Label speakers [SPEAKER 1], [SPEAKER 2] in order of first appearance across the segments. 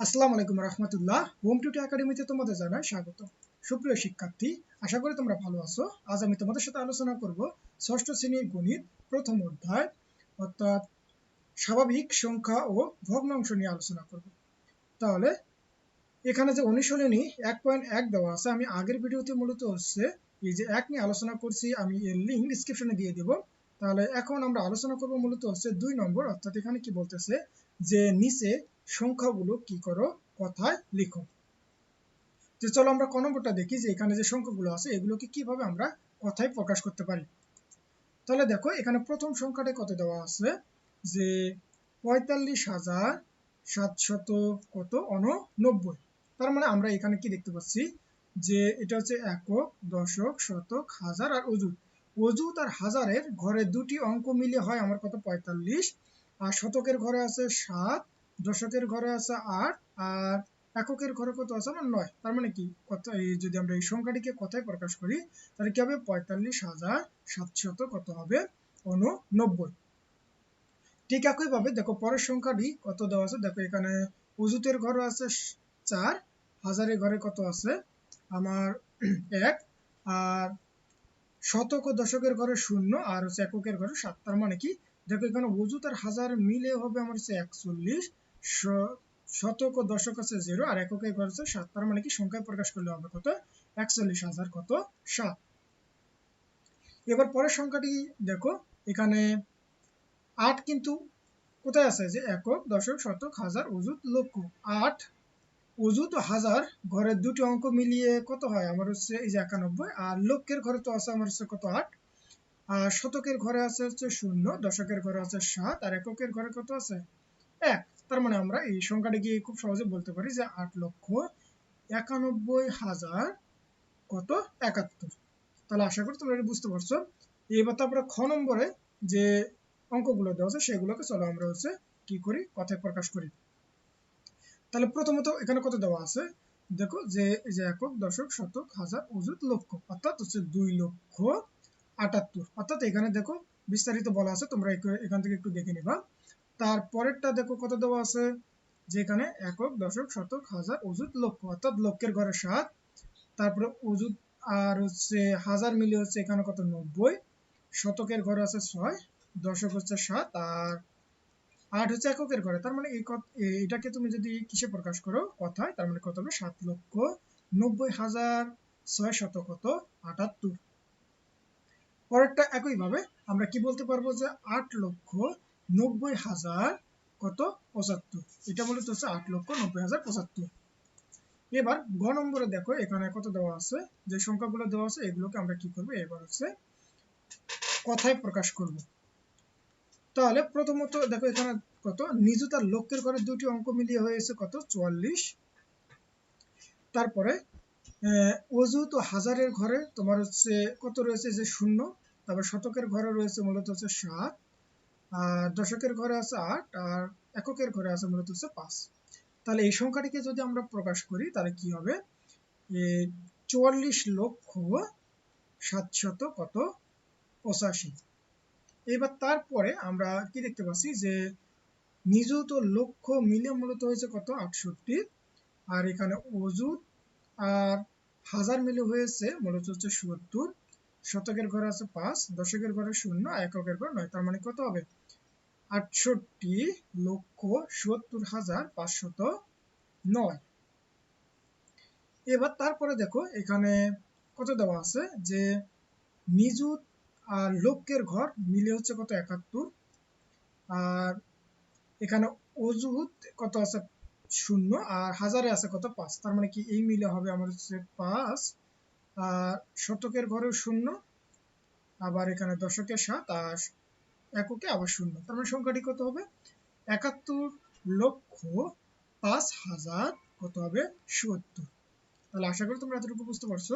[SPEAKER 1] আসসালামু আলাইকুম রহমতুল্লাহ। হোম টুটি একাডেমিতে তোমাদের জানাই স্বাগত সুপ্রিয় শিক্ষার্থী, আশা করি তোমরা ভালো আছো। আজ আমি তোমাদের সাথে আলোচনা করব ষষ্ঠ শ্রেণির গণিত প্রথম অধ্যায়, অর্থাৎ স্বাভাবিক সংখ্যা ও ভগ্নাংশ নিয়ে আলোচনা করব। তাহলে, এখানে যে অনুশীলনী এক পয়েন্ট এক দেওয়া আছে, আমি আগের ভিডিওতে মূলত হচ্ছে এই যে এক নিয়ে আলোচনা করছি, আমি এর লিঙ্ক ডিসক্রিপশনে দিয়ে দেব। তাহলে এখন আমরা আলোচনা করব মূলত হচ্ছে দুই নম্বর, অর্থাৎ এখানে কি বলতেছে যে নিচে সংখ্যাগুলো কি করো? কথায় লিখো। তো চলো আমরা ক নম্বরটা দেখি যে এখানে যে সংখ্যাগুলো আছে, এগুলোকে কীভাবে আমরা কথায় প্রকাশ করতে পারি? তাহলে দেখো, এখানে প্রথম সংখ্যাটা কত দেওয়া আছে? যে পঁয়তাল্লিশ হাজার সাতশত কত? অননব্বই তার মানে আমরা এখানে কি দেখতে পাচ্ছি? যে এটা হচ্ছে একক, দশক, শতক, হাজার আর অজুত অজুত আর হাজারের, ঘরে দুটি অঙ্ক মিলে হয়, আমার কত? পঁয়তাল্লিশ। আর শতকের ঘরে আছে সাত, দশকের ঘরে আছে আট, আর এককের ঘরে কত আছে আমার নয়। তার মানে কি? কত এই যদি আমরা এই সংখ্যাটিকে কথায় প্রকাশ করি, তাহলে কি হবে? পঁয়তাল্লিশ হাজার সাতশত কত হবে? উননব্বই। ঠিক একই ভাবে দেখো, পরের সংখ্যাটি কত দেওয়া আছে? দেখো, এখানে উজুতের ঘরে আছে চার, হাজারের ঘরে কত আছে? আমার এক, আর শতক ও দশকের ঘরে শূন্য, আর হচ্ছে এককের ঘরে সাত, তার মানে কি? দেখো এখানে উজুত আর হাজার মিলে হবে আমার হচ্ছে একচল্লিশ শতক ও দশক আছে জিরো আর এককের ঘর আছে সাত, তার মানে কি? সংখ্যায় প্রকাশ করলে হবে কত? একচল্লিশ হাজার কত? সাত। এবার পরের সংখ্যাটি দেখো, এখানে আট কিন্তু কোথায় আছে? যে একক, দশক, শতক, হাজার অজুত লক্ষ। আট অজুত হাজার, ঘরের দুটি অঙ্ক মিলিয়ে কত হয়? আমার হচ্ছে এই যে একানব্বই। আর লক্ষের ঘরে তো আছে আমার হচ্ছে কত আট? আর শতকের ঘরে আছে হচ্ছে শূন্য, দশকের ঘরে আছে সাত, আর এককের ঘরে কত আছে? এক। তার মানে আমরা এই সংখ্যাটিকে খুব সহজে বলতে পারি যে আট লক্ষ একানব্বই হাজার কত? একাত্তর। তাহলে আশা করি তোমরা বুঝতে পারছ। এবার তারপরে খ নম্বরে যে অঙ্কগুলো দেওয়া আছে সেগুলোকে চলো আমরা হচ্ছে কি করি? কথায় প্রকাশ করি। তাহলে প্রথমত এখানে কত দেওয়া আছে? দেখো, যে, এই যে একক, দশক, শতক, হাজার অযুত লক্ষ, অর্থাৎ হচ্ছে দুই লক্ষ আটাত্তর। অর্থাৎ এখানে দেখো, বিস্তারিত বলা আছে, তোমরা এখান থেকে একটু দেখে নিবা। তারপরেরটা দেখো, কত দেওয়া আছে? যেখানে একক, দশক, শতক, হাজার অযুত লক্ষ, অর্থাৎ লক্ষের ঘরে সাত। তারপরে অযুত আর হচ্ছে হাজার মিলে হচ্ছে এখানে কত? নব্বই। শতকের ঘরে আছে ছয়, দশক হচ্ছে সাত, আর আট হচ্ছে এককের ঘরে। তার মানে এটাকে তুমি যদি কিসে প্রকাশ করো? কথায়। তার মানে কত হবে? সাত লক্ষ নব্বই হাজার ছয় শত কত? আটাত্তর। পরেরটা একইভাবে আমরা কি বলতে পারব যে আট লক্ষ নব্বই হাজার কত? পঁচাত্তর। এটা মূলত হচ্ছে আট লক্ষ নব্বই হাজার পঁচাত্তর। এবার গ নম্বরে দেখো, এখানে কত দেওয়া আছে? যে সংখ্যাগুলো দেওয়া আছে, এগুলোকে আমরা কি করব? এবার হচ্ছে কথায় প্রকাশ করব। তাহলে প্রথমত দেখো এখানে কত? নিজতার লক্ষ্যের ঘরে দুটি অঙ্ক মিলিয়ে হয়েছে কত? চুয়াল্লিশ। তারপরে অজুত ও হাজারের ঘরে, তোমার হচ্ছে কত রয়েছে? যে শূন্য। তারপর শতকের ঘরে রয়েছে মূলত হচ্ছে সাত। আর দশকের ঘরে আছে আট, আর এককের ঘরে আছে মূলত হচ্ছে পাঁচ। তাহলে এই সংখ্যাটিকে যদি আমরা প্রকাশ করি, তাহলে কি হবে? চুয়াল্লিশ লক্ষ সাতশত কত? পঁচাশি। এবার তারপরে আমরা কি দেখতে পাচ্ছি যে নিযুত লক্ষ্য মিলে মূলত হয়েছে কত? আটষট্টি। আর এখানে অজুত আর হাজার মিলে হয়েছে মূলত হচ্ছে সত্তর। শতকের ঘরে আছে পাঁচ, দশকের ঘরে শূন্য, এককের ঘর নয়, তার মানে কত হবে? আটষট্টি লক্ষ সত্তর হাজার পাঁচশত নয়। এবার তারপরে দেখো, এখানে কত দেওয়া আছে? যে নিযুত আর লক্ষ্যের ঘর মিলে হচ্ছে কত? একাত্তর। আর এখানে অজুত কত আছে? শূন্য। আর হাজারে আছে কত? পাঁচ। তার মানে কি এই মিলে হবে আমার হচ্ছে পাঁচ। আর শতকের ঘরেও শূন্য। আবার এখানে দশকের সাত। আর এককে আবার শূন্য। তার মানে সংখ্যাটি কত হবে? একাত্তর লক্ষ পাঁচ হাজার কত হবে? সত্তর। তাহলে আশা করি তোমরা এতটুকু বুঝতে পারছ।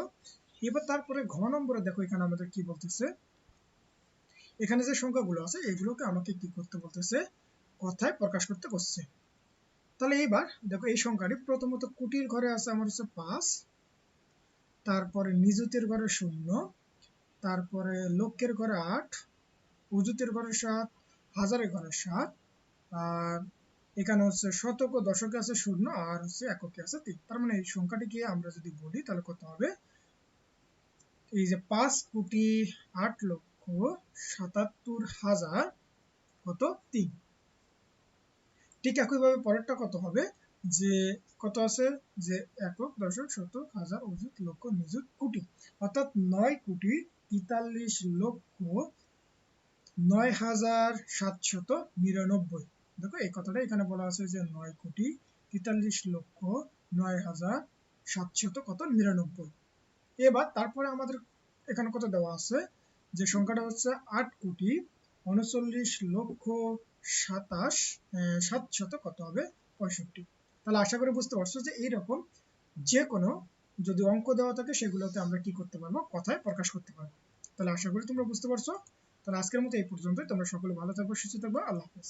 [SPEAKER 1] এবার তারপরে ঘ নম্বরে দেখো এখানে আমাদের কি বলতেছে। এখানে যে সংখ্যাগুলো আছে, এগুলোকে আমাকে কি করতে বলতেছে? কথায় প্রকাশ করতে বসছে। তাহলে এইবার দেখো এই সংখ্যাটি প্রথমত কুটির ঘরে আছে, আমার হচ্ছে পাঁচ। তারপরে নিযুতের ঘরে শূন্য। তারপরে লক্ষের ঘরে আট। উজুতের ঘরে সাত, হাজারের ঘরে সাত। আর এখানে হচ্ছে শতক ও দশকে আছে শূন্য, আর হচ্ছে এককে আছে তিন। তার মানে এই সংখ্যাটি সংখ্যাটিকে আমরা যদি বলি, তাহলে কত হবে? এই যে পাঁচ কোটি আট লক্ষ। সাতাত্তর হাজার কত? তিন। ঠিক একইভাবে পরেরটা কত হবে? যে কত আছে? যে একক দশক শতক হাজার অযুত লক্ষ নিযুত কোটি। অর্থাৎ নয় কোটি তেতাল্লিশ লক্ষ নয় হাজার সাতশত নিরানব্বই। দেখো, এই কথাটা এখানে বলা আছে যে নয় কোটি তেতাল্লিশ লক্ষ নয় হাজার সাতশত কত? নিরানব্বই। এবার তারপরে আমাদের এখানে কত দেওয়া আছে? যে সংখ্যাটা হচ্ছে আট কোটি উনচল্লিশ লক্ষ সাতাশ সাত শত কত হবে? পঁয়ষট্টি। তাহলে আশা করি বুঝতে পারছ যে এইরকম যে কোনো যদি অঙ্ক দেওয়া থাকে সেগুলোতে আমরা কি করতে পারব? কথায় প্রকাশ করতে পারব। তাহলে আশা করি তোমরা বুঝতে পারছ। তাহলে আজকের মতো এই পর্যন্তই। তোমরা সকলে ভালো থাকব, সুস্থ থাকব। আল্লাহ হাফেজ।